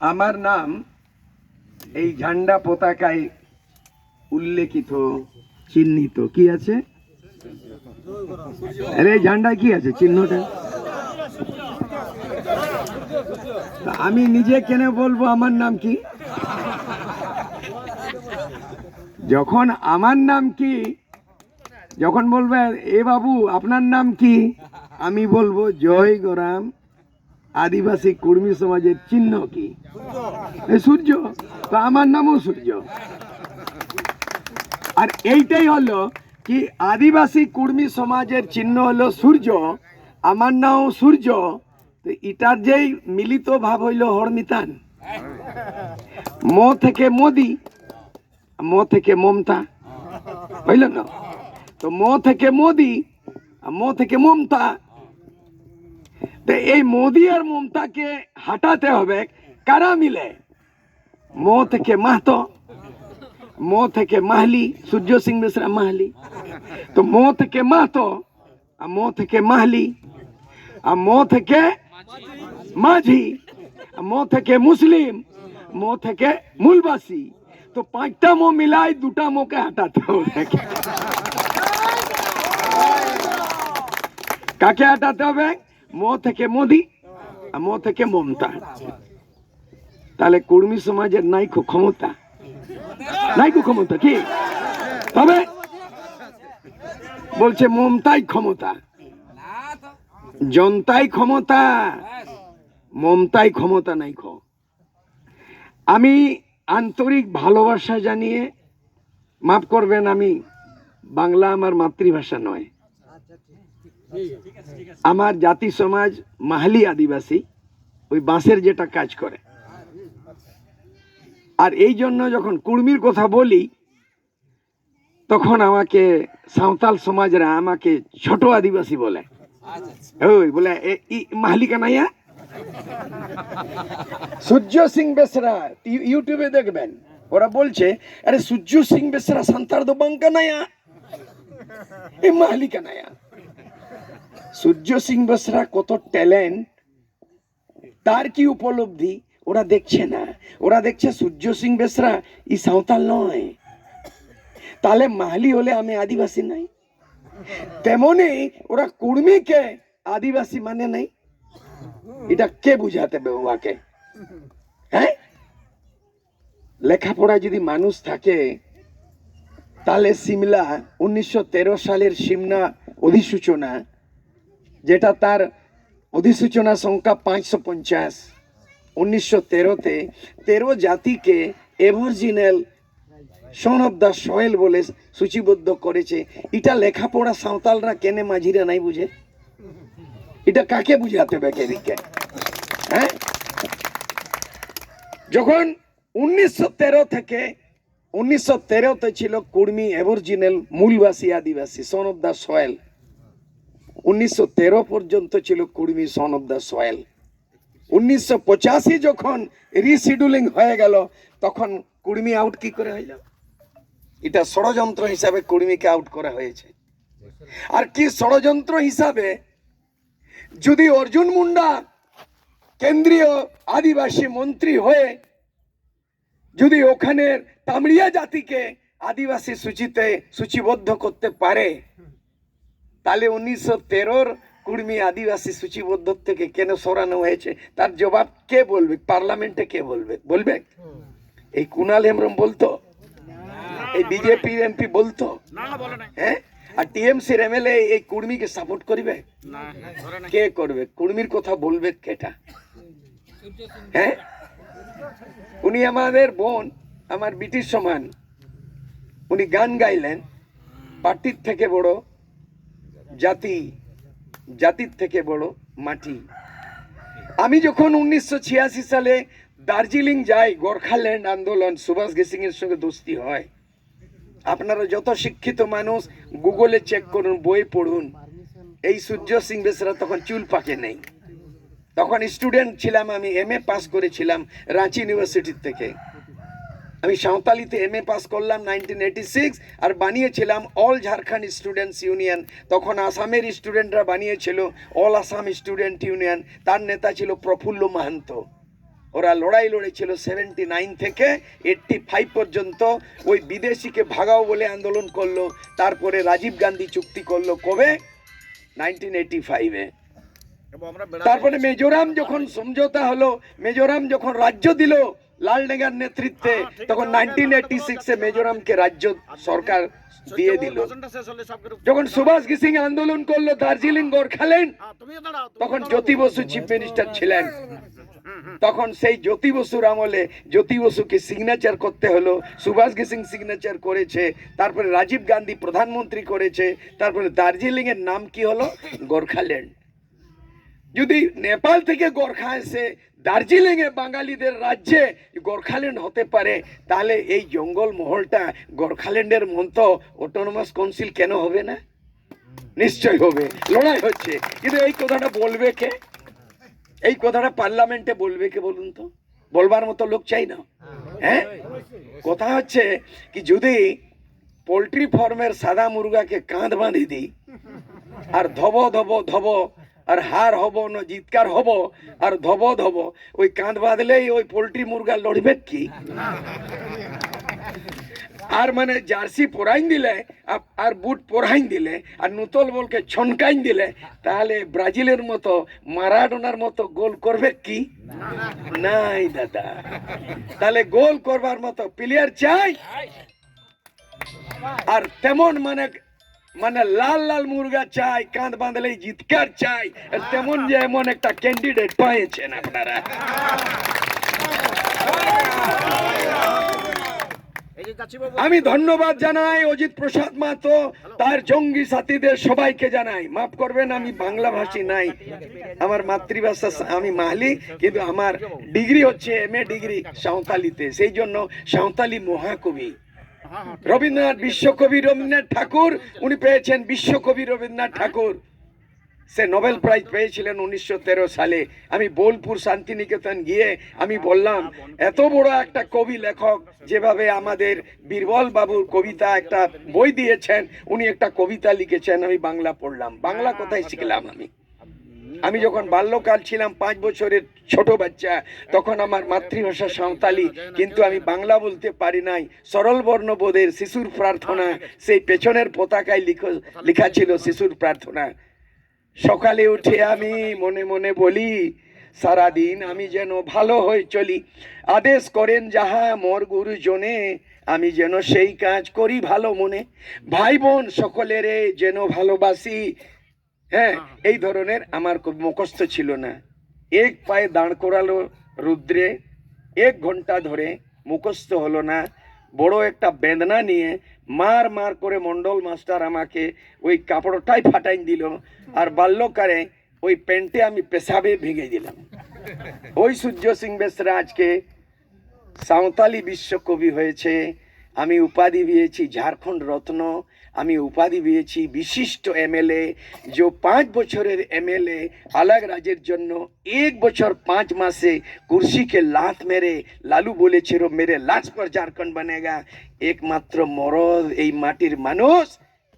আমার নাম এই ঝান্ডা পতাকায় উল্লেখিত, চিহ্নিত। কি আছে? আরে এই ঝান্ডায় কি আছে? চিহ্নটা? আমি নিজে কেন বলব আমার নাম কি? যখন আমার নাম কি, যখন বলবে, এ বাবু, আপনার নাম কি? আমি বলব, জয় গোরাম। আদিবাসী কর্মী সমাজের চিহ্ন কি? সূর্য। তো আমার নামও সূর্য। আর এইটাই হলো কি আদিবাসী কুর্মী সমাজের চিহ্ন হলো সূর্য আমার নাম সূর্য তো এটার যেই মিলিত ভাব হইল হরমিতান। ম থেকে মোদি ম থেকে মমতা হইল না? তো ম থেকে মোদি ম থেকে মমতা তো এই মোদি আর মমতাকে হাঁটাতে হবে কারা মিলে? ম থেকে মাহতো, ম থেকে মাহলি, সূর্য সিং মিশ্রা মাহলি। তো ম থেকে মাহতো, আর ম থেকে মাহলি, আর ম থেকে মাঝি ম থেকে মুসলিম, ম থেকে মূলবাসী। তো পাঁচটা মো মিলাই দুটা মোকে হাঁটাতে হবে কাকে হাঁটাতে হবে ম থেকে মোদি আর ম থেকে মমতা। তাহলে কর্মী সমাজের নাই খুব ক্ষমতা। নাই খুব ক্ষমতা কি? তবে বলছে মমতাই ক্ষমতা। জনতাই ক্ষমতা। মমতাই ক্ষমতা নাই খ আমি আন্তরিক ভালোবাসা জানিয়ে মাফ করবেন আমি বাংলা আমার মাতৃভাষা নয়। আমার জাতি সমাজ মাহালি আদিবাসী ওই বাঁশের যেটা কাজ করে। আর এই জন্য যখন কুর্মির কথা বলি তখন আমাকে সাঁওতাল সমাজরা আমাকে ছোট আদিবাসী বলে। ওই বলে এ- ই মাহালি কানাইয়া? সূর্য সিং বেসরা ইউটিউবে দেখবেন ওরা বলছে আরে সূর্য সিং বেসরা সান্তার দো বাঙ্কানায়া এ মাহালি কানায়া সূর্য সিং বেসরা কত ট্যালেন্ট তার কি উপলব্ধি? ওরা দেখছে না। ওরা দেখছে সূর্য সিং বেসরা ই সাঁওতাল নয়। তাহলে মাহালি হলে আমি আদিবাসী নাই। তেমনি ওরা কুর্মীকে আদিবাসী মানে নাই? এটা কে বুঝাতে বাবাকে হ্যাঁ? লেখাপড়া যদি মানুষ থাকে, তাহলে সিমলা উনিশশো তেরো সালের সিমনা অধিসূচনা যেটা তার অধিসূচনা সংখ্যা পাঁচশো পঞ্চাশ। উনিশশো তেরোতে তেরো জাতিকে aboriginal son of the soil বলে সূচিবদ্ধ করেছে। এটা লেখাপড়া সাঁওতালরা কেনে মাঝিরা নাই বুঝে? এটা কাকে বুঝাতে হবে এদিকে হ্যাঁ? যখন উনিশশো তেরো থেকে উনিশশো তেরোতে ছিল কুর্মি অ্যাবরজিনাল মূলবাসী আদিবাসী, সন অফ দ্য সয়েল। উনিশশো তেরো পর্যন্ত ছিল Kurmi son of the soil. উনিশশো পঁচাশি যখন রিশিডিউলিং হয়ে গেল, তখন কুর্মি আউট কি করে হইল? এটা ষড়যন্ত্র হিসাবে কুর্মিকে আউট করা হয়েছে। আর কি ষড়যন্ত্র হিসাবে? যদি অর্জুন মুন্ডা কেন্দ্রীয় আদিবাসী মন্ত্রী হয়ে, যদি ওখানের তামড়িয়া জাতিকে আদিবাসী সূচিতে সূচিবদ্ধ করতে পারে তাহলে উনিশশো তেরোর কুর্মী আদিবাসী সূচিবদ্ধ থেকে কেন সরানো হয়েছে? তার জবাব কে বলবে? পার্লামেন্টে কে বলবে? বলবে? এই কুনাল হেমব্রম বলতো? এই বিজেপি এমপি বলতো? হ্যাঁ? আর টিএমসির এমএলএ এই কুর্মীকে সাপোর্ট করবে? কে করবে? কুর্মীর কথা বলবে কেটা? হ্যাঁ? উনি আমাদের বোন আমার ব্রিটিশ সমান উনি গান গাইলেন। পার্টির থেকে বড়। জাতি, জাতির থেকে বড় মাটি। আমি যখন উনিশশো ছিয়াশি সালে দার্জিলিং যাই, গোর্খাল্যান্ড আন্দোলন, সুভাষ গেসিং এর সঙ্গে দোস্তি হয়। আপনারা যত শিক্ষিত মানুষ, গুগলে চেক করুন, বই পড়ুন। এই সূর্য সিং বেসরা তখন চুল পাকে নেই। তখন স্টুডেন্ট ছিলাম আমি এম এ পাস করেছিলাম রাঁচি ইউনিভার্সিটির থেকে। আমি সাঁওতালিতে এম এ পাস করলাম নাইনটিন এইটি সিক্স আর বানিয়েছিলাম অল ঝাড়খণ্ড স্টুডেন্টস ইউনিয়ন তখন আসামের স্টুডেন্টরা বানিয়েছিল অল আসাম স্টুডেন্ট ইউনিয়ন তার নেতা ছিল প্রফুল্ল মাহান্ত। ওরা লড়াই লড়েছিল সেভেন্টি নাইন থেকে এইট্টি ফাইভ পর্যন্ত। ওই বিদেশিকে ভাগাও বলে আন্দোলন করল। তারপরে রাজীব গান্ধী চুক্তি করল কবে? নাইনটিন এইটি ফাইভে তারপরে মিজোরাম যখন সমঝোতা হলো মিজোরাম যখন রাজ্য দিল লালডেঙ্গার নেতৃত্বে তখন নাইনটিন এইটি সিক্সে মিজোরামকে রাজ্য সরকার দিয়ে দিল। যখন সুভাষ সিং আন্দোলন করল দার্জিলিং গোর্খাল্যান্ড হ্যাঁ তখন জ্যোতি বসু চিফ মিনিস্টার ছিলেন। তখন সেই জ্যোতি বসুর আমলে জ্যোতি বসুকে সিগনেচার করতে হলো। সুভাষ সিং সিগনেচার করেছে তারপরে রাজীব গান্ধী প্রধানমন্ত্রী করেছে তারপরে দার্জিলিং এর নাম কি হলো? গোর্খাল্যান্ড। যদি নেপাল থেকে গোর্খা এসে দার্জিলিং এ বাঙালিদের রাজ্যে গোর্খাল্যান্ড হতে পারে, তাহলে এই জঙ্গল মহলটা গোর্খাল্যান্ডের মতো অটোনমাস কাউন্সিল কেন হবে না? নিশ্চয় হবে, লড়াই হচ্ছে। কিন্তু এই কথাটা বলবে কে? এই কথাটা পার্লামেন্টে বলবে কে বলুন তো? বলবার মতো লোক চাই না। হ্যাঁ? কথা হচ্ছে কি যদি পোলট্রি ফার্মের সাদা মুরগাকে কাঁধ বাঁধি দিই, আর ধব ধব ধব আর হার হব না, জিতকার হব, আর ধব ধব। ওই কাঁধ বাঁধলেই ওই পোলট্রি মুরগা লড়বে কি? আর মানে জার্সি পরাইন দিলে আর বুট পরাইন দিলে, আর নুতল বলকে ছনকাইন দিলে, তাহলে ব্রাজিলের মতো, মারাডোনার মতো গোল করবে কি? নাই দাদা। তাহলে গোল করবার মতো প্লেয়ার চাই। আর তেমন মানে মানে লাল লাল মুরগা চাই, কাঁধ বাঁধলেই জিতকার চাই। তেমন যে এমন একটা ক্যান্ডিডেট পাইছেন আপনারা। আমি ধন্যবাদ জানাই অজিত প্রসাদ মাতো তার জঙ্গি সাথীদের সবাইকে জানাই। মাফ করবেন, আমি বাংলা ভাষী নাই। আমার মাতৃভাষা আমি মাহলি কিন্তু আমার ডিগ্রি হচ্ছে এম এ ডিগ্রি সাঁওতালিতে। সেই জন্য সাঁওতালি মহাকবি। রবীন্দ্রনাথ বিশ্বকবি রবীন্দ্রনাথ ঠাকুর, উনি পেয়েছেন বিশ্বকবি রবীন্দ্রনাথ ঠাকুর। সে নোবেল প্রাইজ পেয়েছিলেন উনিশশো তেরো সালে। আমি বোলপুর শান্তিনিকেতন গিয়ে আমি বললাম, এত বড় একটা কবি লেখক যেভাবে আমাদের বীরবল বাবুর কবিতা একটা বই দিয়েছেন, উনি একটা কবিতা লিখেছেন। আমি বাংলা পড়লাম। বাংলা কোথায় শিখলাম আমি? আমি যখন বাল্যকাল ছিলাম, পাঁচ বছরের ছোট বাচ্চা, তখন আমার মাতৃভাষা সাঁওতালি, কিন্তু আমি বাংলা বলতে পারি নাই। সরল বর্ণবোধের শিশুর প্রার্থনা, সেই পেছনের পতাকায় লিখো, লেখা ছিল শিশুর প্রার্থনা। সকালে উঠে আমি মনে মনে বলি, সারাদিন আমি যেন ভালো হয়ে চলি। আদেশ করেন যাহা মোর গুরুজনে, আমি যেন সেই কাজ করি ভালো মনে। ভাই বোন সকলের যেন ভালোবাসি। হ্যাঁ এই ধরনের আমার কবি মুখস্থ ছিল না। এক পায়ে দাঁড় করালো রুদ্রে এক ঘণ্টা ধরে মুখস্থ হলো না। বড় একটা বেদনা নিয়ে মার মার করে মন্ডল মাস্টার আমাকে ওই কাপড়টাই ফাটাই দিল আর বাল্যকারে ওই প্যান্টে আমি পেশাবে ভেঙে দিলাম। ওই সূর্য সিং বেসরা আজকে সাঁওতালি বিশ্বকবি হয়েছে। আমি উপাধি পেয়েছি ঝাড়খণ্ড রত্ন। আমি উপাধি পেয়েছি বিশিষ্ট এমএলএ। যে পাঁচ বছরের এমএলএ আলাগ রাজের জন্য এক বছর পাঁচ মাসে কুর্সিকে লাথ মেরে, লালু বলেছিল মেরে লাশ পর ঝাড়খণ্ড বনেগা একমাত্র মরদ এই মাটির মানুষ।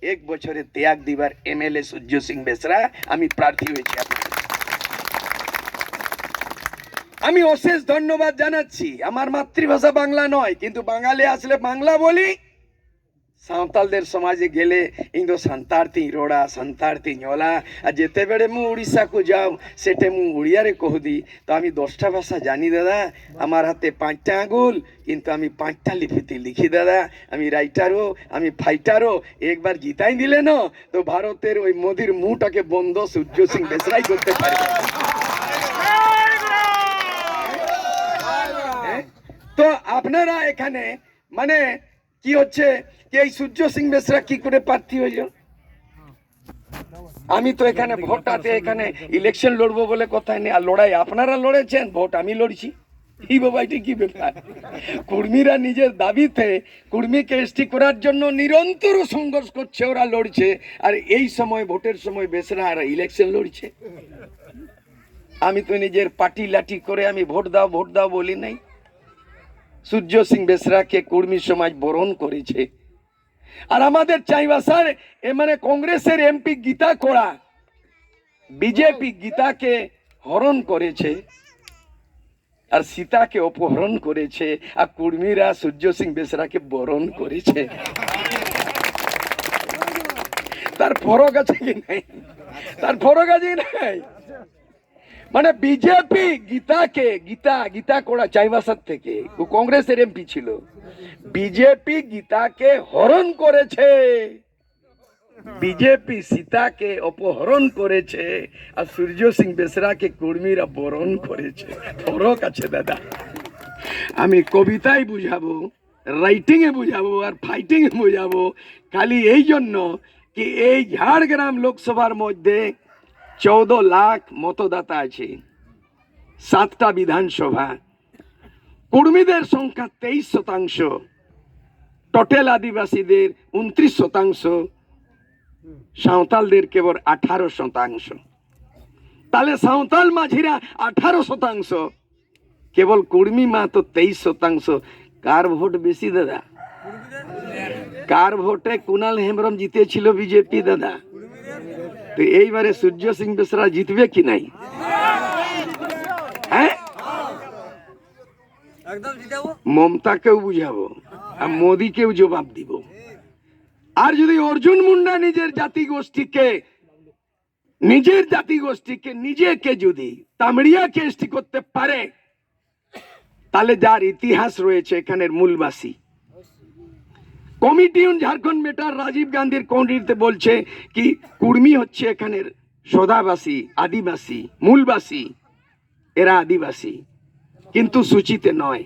এক বছরে ত্যাগ দিবার এমএলএ সূর্য সিং বেসরা, আমি প্রার্থী হয়েছি আমি অশেষ ধন্যবাদ জানাচ্ছি। আমার মাতৃভাষা বাংলা নয়, কিন্তু বাঙালি আসলে বাংলা বলি। সাঁওতালদের সমাজে গেলে ইং তো সান্তার্তি রোড়া সান্তার্তি ঞলা আর যেতেবেলে মু উড়িষ্যাকু যাও সেটে মু উড়িয়ারে কহদি। তো আমি দশটা ভাষা জানি দাদা। আমার হাতে পাঁচটা আঙুল কিন্তু আমি পাঁচটা লিপিতে লিখি দাদা। আমি রাইটারও আমি ফাইটারও। একবার জিতাই দিলে না তো ভারতের ওই মোদির মুটাকে বন্ধ সূর্য সিং বেসরাই করতে পারবে হ্যাঁ? তো আপনারা এখানে মানে কি হচ্ছে? এই সূর্য সিং বেসরা কি করে প্রার্থী হইল? আমি তো এখানে ভোট ভোটাতে এখানে ইলেকশন লড়বো বলে কথা নেই। আর লড়াই আপনারা লড়েছেন? ভোট আমি লড়ছি। এই বাবা, এটা কি ব্যাপার? কুর্মীরা নিজের দাবিতে কুর্মীকে এসটি করার জন্য নিরন্তর সংঘর্ষ করছে, ওরা লড়ছে। আর এই সময়, ভোটের সময় বেসরা আর ইলেকশন লড়ছে। আমি তো নিজের পার্টি লাঠি করে আমি ভোট দাও ভোট দাও বলি নাই। সূর্য সিং বেসরাকে কুর্মী সমাজ বরণ করেছে। আর আমাদের চাইবা স্যার এ মানে কংগ্রেসের এমপি গীতা কোড়া, বিজেপি গীতাকে হরণ করেছে আর সীতাকে অপহরণ করেছে আর কুর্মীরা সূর্য সিং বেসরাকে বরণ করেছে। তার ফরক আছে কি নাই? তার ফরক আছে কি নাই? মানে বিজেপি গীতাকে গীতা গীতা কোড়া চাইবাসার থেকে ও কংগ্রেসের এমপি ছিল। বিজেপি গীতাকে হরণ করেছে। বিজেপি সীতাকে অপহরণ করেছে। আর সূর্য সিং বেসরাকে কর্মীরা বরণ করেছে। ফরক আছে দাদা। আমি কবিতায় বুঝাবো রাইটিং এ বুঝাবো, আর ফাইটিং এ বুঝাবো। খালি এই জন্য কি এই ঝাড়গ্রাম লোকসভার মধ্যে চৌদ্দ লাখ মতদাতা আছে সাতটা বিধানসভা। কর্মীদের সংখ্যা তেইশ শতাংশ টোটাল আদিবাসীদের উনত্রিশ শতাংশ সাঁওতালদের কেবল আঠারো শতাংশ। তাহলে সাঁওতাল মাঝিরা আঠারো শতাংশ কেবল কুর্মী মা তো তেইশ শতাংশ। কার ভোট বেশি দাদা? কার ভোটে কুনাল হেমব্রম জিতেছিল বিজেপি দাদা? তো এইবারে সূর্য সিং বেসরা জিতবে কি নাই? হ্যাঁ? মমতাকেও বুঝাবো আর মোদিকেও জবাব দিব। আর যদি অর্জুন মুন্ডা নিজের জাতি গোষ্ঠীকে নিজের জাতি গোষ্ঠীকে নিজেকে যদি তামড়িয়াকে এসটি করতে পারে তাহলে যার ইতিহাস রয়েছে এখানের মূলবাসী committee on Jharkhand matter Rajiv গান্ধীর কমিটিতে বলছে কি, কুর্মি হচ্ছে এখানের সদাবাসী, আদিবাসী, মূলবাসী, এরা আদিবাসী, কিন্তু সূচিতে নয়।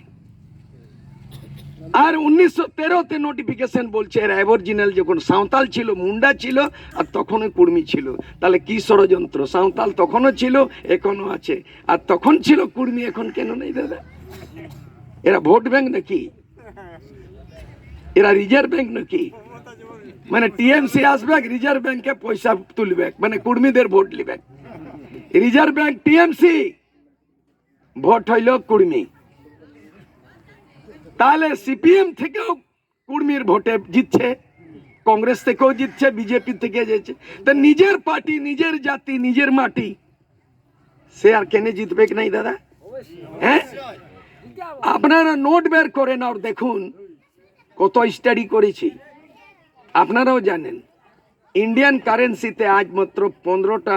আর উনিশশো তেরোতে নোটিফিকেশন বলছে, এরা অ্যাবরিজিনাল যখন সাঁওতাল ছিল, মুন্ডা ছিল, আর তখনও কুর্মি ছিল। তাহলে কি ষড়যন্ত্র? সাঁওতাল তখনও ছিল, এখনও আছে। আর তখন ছিল কুর্মি, এখন কেন নেই দাদা? এরা ভোট ব্যাংক নাকি? এরা রিজার্ভ ব্যাংক নাকি? মানে টিএমসি আসবে, রিজার্ভ ব্যাংকে পয়সা তুলবে মানে কুর্মীদের ভোট লিবে রিজার্ভ ব্যাংক টিএমসি, ভোট হইল কুর্মী। তাহলে সিপিএম থেকেও কুর্মীর ভোটে জিতছে, কংগ্রেস থেকেও জিতছে, বিজেপি থেকে জিতছে। তা নিজের পার্টি, নিজের জাতি, নিজের মাটি, সে আর কেনে জিতবে কি নাই দাদা? হ্যাঁ? আপনারা নোট বের করেন আর দেখুন। কত স্টাডি করেছি? আপনারাও জানেন ইন্ডিয়ান কারেন্সিতে আজ মাত্র পনেরোটা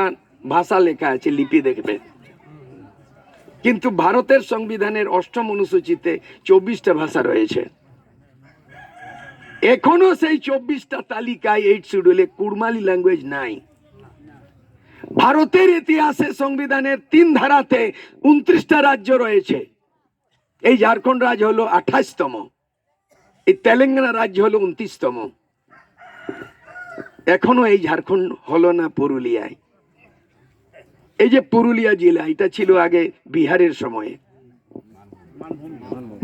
ভাষা লেখা আছে, লিপি দেখবেন। কিন্তু ভারতের সংবিধানের অষ্টম অনুসূচিতে চব্বিশটা ভাষা রয়েছে। এখনও সেই চব্বিশটা তালিকায় এইট শিডিউলে কুড়মালি ল্যাঙ্গুয়েজ নাই। ভারতের ইতিহাসে সংবিধানের তিন ধারাতে উনত্রিশটা রাজ্য রয়েছে। এই ঝাড়খণ্ড রাজ্য হলো আঠাশতম। এই তেলেঙ্গানা রাজ্য হলো উনত্রিশতম। এখনও এই ঝাড়খণ্ড হলো না পুরুলিয়ায়। এই যে পুরুলিয়া জেলা, এটা ছিল আগে বিহারের সময়ে।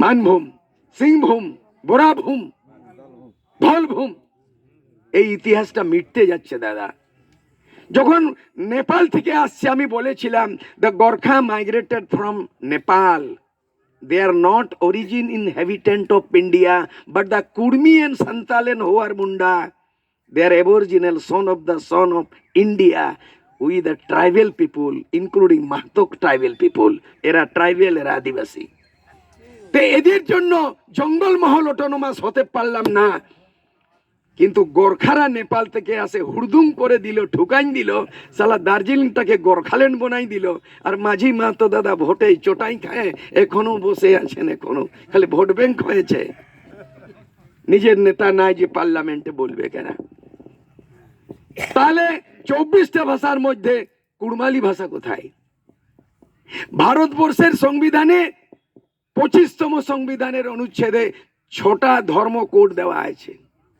মানভূম, সিংভূম, বোরাভূম, ধলভূম। এই ইতিহাসটা মিটতে যাচ্ছে, দাদা। যখন নেপাল থেকে আসছে, আমি বলেছিলাম the Gorkha migrated from Nepal they are not origin inhabitant of India but the Kurmi and সান্তালেন where Munda they are original son of the son of India we the tribal people including মাহতক tribal পিপুল এরা tribal এরা আদিবাসী তো এদের জন্য Jangalmahal autonomous হতে পারলাম না কিন্তু গোর্খারা নেপাল থেকে আসে হুড়দুম করে দিল, ঠুকাইন দিল, সালা দার্জিলিংটাকে গোর্খাল্যান্ড বনাই দিল, আর মাঝি মা তো দাদা ভোটে চোটাই খায়, এখনও বসে আছেন এখনও, খালি ভোট ব্যাংক হয়েছে। নিজের নেতা নাই যে পার্লামেন্টে বলবে কেন? তাহলে চব্বিশটা ভাষার মধ্যে কুড়মালি ভাষা কোথায়? ভারতবর্ষের সংবিধানে পঁচিশতম সংবিধানের অনুচ্ছেদে ছটা ধর্ম কোড দেওয়া আছে।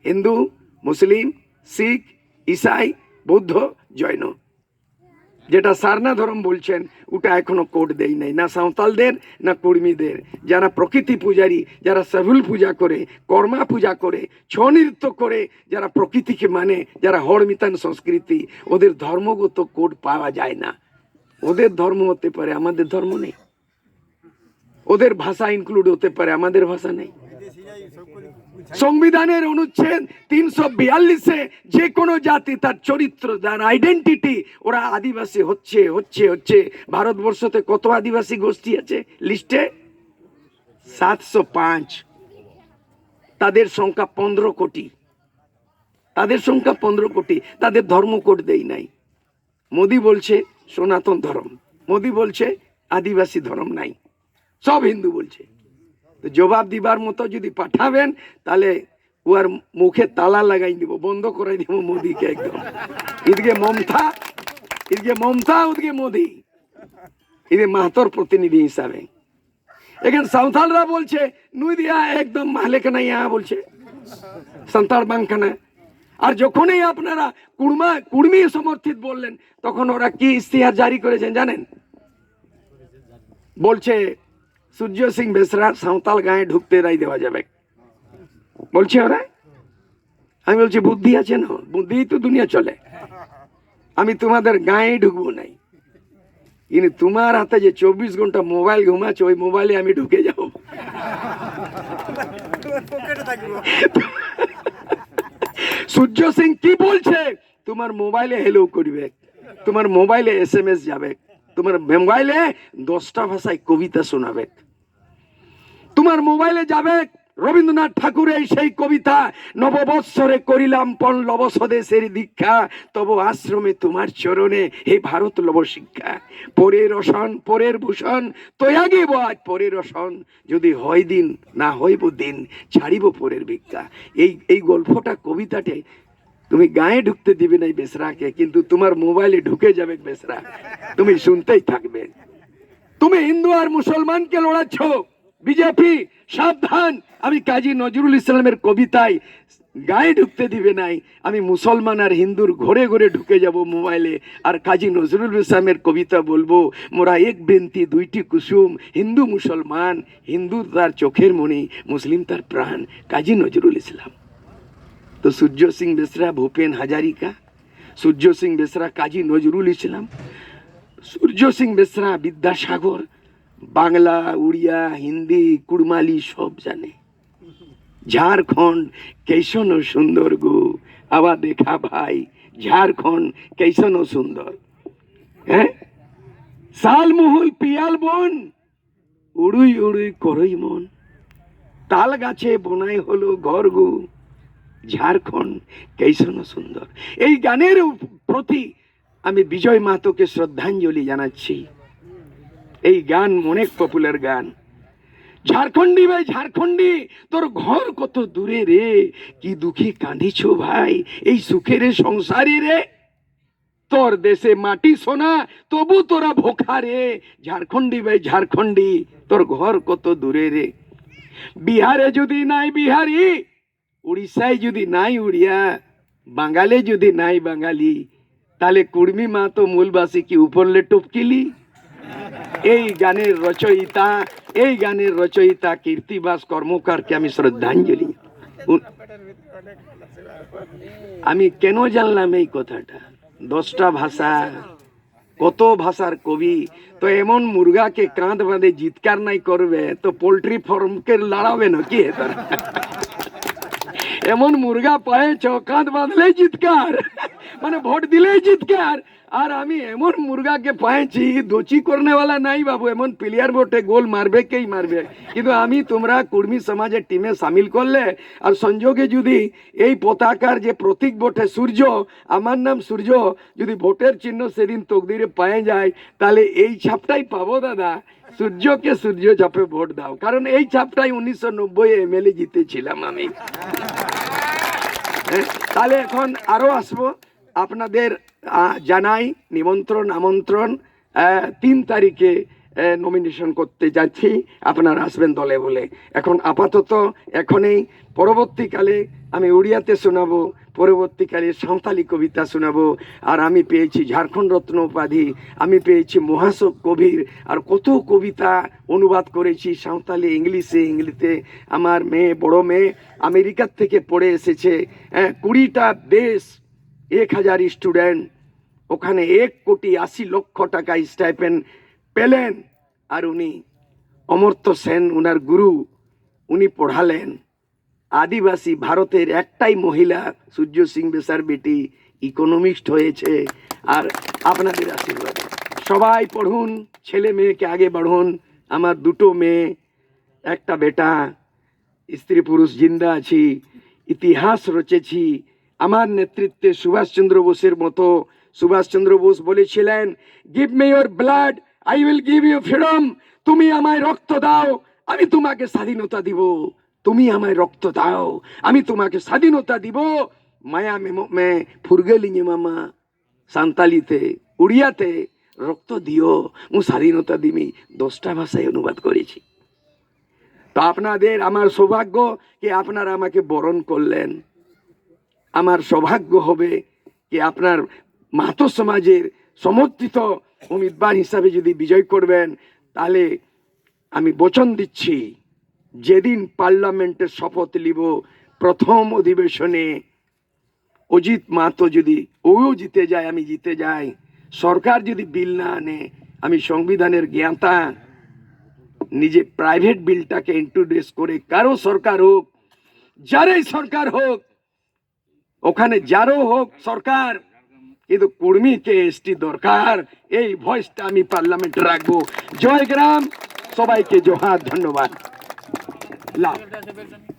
হিন্দু, মুসলিম, শিখ, ইসাই, বৌদ্ধ জৈন। যেটা সারনা ধর্ম বলছেন, ওটা এখনও কোড দেই নাই। না সাঁওতালদের, না কর্মীদের। যারা প্রকৃতি পূজারী, যারা সেভুল পূজা করে, কর্মা পূজা করে ছৌ নৃত্য করে যারা প্রকৃতিকে মানে যারা হড়মিতান সংস্কৃতি, ওদের ধর্মগত কোড পাওয়া যায় না। ওদের ধর্ম হতে পারে, আমাদের ধর্ম নেই। ওদের ভাষা ইনক্লুড হতে পারে, আমাদের ভাষা নেই। সংবিধানের অনুচ্ছেদ তিনশো বিয়াল্লিশে যে কোনো জাতি তার চরিত্র, তার আইডেন্টিটি ওরা আদিবাসী, হচ্ছে হচ্ছে হচ্ছে। ভারতবর্ষতে কত আদিবাসী গোষ্ঠী আছে? লিস্টে? সাতশো পাঁচ। তাদের সংখ্যা পনেরো কোটি। তাদের সংখ্যা পনেরো কোটি। তাদের ধর্ম কোড দেই নাই। মোদি বলছে সনাতন ধর্ম। মোদি বলছে আদিবাসী ধর্ম নাই। সব হিন্দু বলছে। জবাব দিবার মতো যদি পাঠাবেন, তাহলে উয়ার মুখে তালা লাগাই দিব, বন্ধ করে দিব মোদিকে একদম। এদিকে মমতা এদিকে মমতা, ওদিকে মোদি। এদিকে মাহাতর প্রতিনিধি হিসাবে। এখানে সাঁওতালরা বলছে নুই দিয়া একদম মাহলেখানা ইহা বলছে সান্তাল বাংখানা। আর যখনই আপনারা কুড়মা কুর্মী সমর্থিত বললেন, তখন ওরা কি ইস্তিহার জারি করেছেন জানেন? বলছে সূর্য সিং বেসরা সাঁওতাল গায়ে ঢুকতে নাই দেওয়া যাবে। বলছে ওরা? আমি বলছি, বুদ্ধি আছে না? বুদ্ধি তো দুনিয়া চলে। আমি তোমাদের গায়ে ঢুকবো নাই। কিন্তু তোমার হাতে যে চব্বিশ ঘণ্টা মোবাইল ঘুমাচ্ছে, ওই মোবাইলে আমি ঢুকে যাব। সূর্য সিং কি বলছে? তোমার মোবাইলে হেলো করবে। তোমার মোবাইলে এস এম এস যাবে। তোমার মোবাইলে দশটা ভাষায় কবিতা শোনাবে। তোমার মোবাইলে যাবে। রবীন্দ্রনাথ ঠাকুরের সেই কবিতা, নববৎসরে করিলাম পণ লব স্বদেশের দীক্ষা, তব আশ্রমে তোমার চরণে হে ভারত লব শিক্ষা। পরের রসন, পরের ভূষণ, তয়াগে আজ পরের রসন। যদি হয় দিন, না হইব দিন, ছাড়িব পরের ভিক্ষা। এই এই গল্পটা, কবিতাটে তুমি গায়ে ঢুকতে দিবে না বেসরাকে, কিন্তু তোমার মোবাইলে ঢুকে যাবে বেসরা। তুমি শুনতেই থাকবে। তুমি হিন্দু আর মুসলমানকে লড়াচ্ছ। বিজেপি, সাবধান। আমি কাজী নজরুল ইসলামের কবিতায় গায়ে ঢুকতে দিবে নাই। আমি মুসলমান আর হিন্দুর ঘরে ঘরে ঢুকে যাব মোবাইলে। আর কাজী নজরুল ইসলামের কবিতা বলব, মোরা এক বৃন্তি, দুইটি কুসুম, হিন্দু মুসলমান, হিন্দু তার চোখের মণি, মুসলিম তার প্রাণ, কাজী নজরুল ইসলাম। তো সূর্য সিং বেসরা, ভূপেন হাজারিকা, সূর্য সিং বেসরা, কাজী নজরুল ইসলাম, সূর্য সিং বেসরা, বিদ্যাসাগর বাংলা, উড়িয়া, হিন্দি, কুড়মালি সব জানে। ঝাড়খণ্ড কেসন সুন্দর গো? আবার দেখা ভাই, ঝাড়খণ্ড কেসন সুন্দর? হ্যাঁ? শালমহল পিয়াল বন, উড়ুই উড়ুই করই মন। তাল গাছে বোনাই হলো ঘর গো। ঝাড়খণ্ড কেসন সুন্দর। এই গানের প্রতি আমি বিজয় মাতোকে শ্রদ্ধাঞ্জলি জানাচ্ছি। এই গান অনেক পপুলার গান। ঝাড়খণ্ডী ভাই, ঝাড়খণ্ডী, তোর ঘর কত দূরে রে? কি দুঃখী কাঁদিছ ভাই? এই সুখের সংসারে রে? তোর দেশে মাটি সোনা, তবু তোরা ভোখা রে। ঝাড়খণ্ডী ভাই, ঝাড়খণ্ডী, তোর ঘর কত দূরে রে? বিহারে যদি নাই বিহারি, উড়িষ্যায় যদি নাই উড়িয়া, বাঙালে যদি নাই বাঙালি তাহলে কুর্মি মা তো মূলবাসী কি উপরলে টপকিলি? এই গানের রচয়িতা, এই গানের রচয়িতা কীর্তিবাস কর্মকারকে আমি শ্রদ্ধাঞ্জলি। আমি কেন জানলাম এই কথাটা? দশটা ভাষা, কত ভাষার কবি? তো এমন মুরগাকে কাঁধ বাঁধে জিৎকার নাই করবে, তো পোল্ট্রি ফার্মকে লড়াবে না কি তারা? এমন মুরগা পায়েছ কাঁধ বাঁধলেই চিৎকার মানে ভোট দিলেই চিৎকার আর আমি এমন মুরগাকে পাইছি দোচি করনেওয়ালা নাই বাবু, এমন প্লেয়ার ভোটে গোল মারবে কেই মারবে? কিন্তু আমি তোমরা কুর্মী সমাজের টিমে সামিল করলে, আর সংযোগে যদি এই পতাকার যে প্রতীক বটে সূর্য, আমার নাম সূর্য, যদি ভোটের চিহ্ন সেদিন তকদিরে পায়ে যায়, তাহলে এই ছাপটাই পাবো দাদা। সূর্যকে সূর্য চাপে ভোট দাও। কারণ এই ছাপটাই উনিশশো নব্বই এমএলএ জিতেছিলাম আমি। হ্যাঁ, তাহলে এখন আরও আসব। আপনাদের জানাই নিমন্ত্রণ আমন্ত্রণ তিন তারিখে নমিনেশন করতে যাচ্ছি। আপনারা আসবেন দলে বলে। এখন আপাতত এখনই। পরবর্তীকালে আমি উড়িয়াতে শোনাবো পরবর্তীকালে সাঁওতালি কবিতা শোনাবো। আর আমি পেয়েছি ঝাড়খণ্ড রত্ন উপাধি আমি পেয়েছি মহাশোক কবির আর কত কবিতা অনুবাদ করেছি সাঁওতালি ইংলিশে ইংলিশে আমার মেয়ে বড় মেয়ে আমেরিকার থেকে পড়ে এসেছে। হ্যাঁ, কুড়িটা দেশ এক হাজার স্টুডেন্ট। ওখানে এক কোটি আশি লক্ষ টাকা স্টাইপেন্ড পেলেন। আর উনি অমর্ত্য সেন উনার গুরু। উনি পড়ালেন। আদিবাসী ভারতের একটাই মহিলা, সূর্য সিং বেসার বেটি ইকোনমিস্ট হয়েছে। আর আপনাদের আশীর্বাদ। সবাই পড়ুন, ছেলে মেয়েকে আগে বাড়ুন। আমার দুটো মেয়ে, একটা বেটা, স্ত্রী পুরুষ জিন্দা আছি, ইতিহাস রচেছি। আমার নেতৃত্বে সুভাষচন্দ্র বোসের মতো সুভাষচন্দ্র বোস বলেছিলেন give me your blood I will give you freedom তুমি আমায় রক্ত দাও, আমি তোমাকে স্বাধীনতা দিব। তুমি আমায় রক্ত দাও। আমি তোমাকে স্বাধীনতা দিব। মায়া মে ফুরগেলিঙে মামা। সান্তালিতে, উড়িয়াতে রক্ত দিও। মু স্বাধীনতা দিমি। দশটা ভাষায় অনুবাদ করেছি। তো আপনাদের আমার সৌভাগ্য কি আপনারা আমাকে বরণ করলেন। আমার সৌভাগ্য হবে কি আপনার মাতো সমাজের সমর্থিত উমিদবার হিসাবে যদি বিজয় করবেন, তাহলে আমি বচন দিচ্ছি। যেদিন পার্লামেন্টের শপথ নিব, প্রথম অধিবেশনে অজিত মাতো যদি ও জিতে যায়, আমি জিতে যাই। সরকার যদি বিল না আনে, আমি সংবিধানের জ্ঞাতা। নিজে প্রাইভেট বিলটাকে ইন্ট্রোডিউস করে কারও সরকার হোক, যারাই সরকার হোক, ওখানে যারও হোক সরকার, কিন্তু কর্মীকে এসটি দরকার, এই ভয়েসটা আমি পার্লামেন্টে রাখব। জয় গ্রাম, সবাইকে জোহার, ধন্যবাদ। love.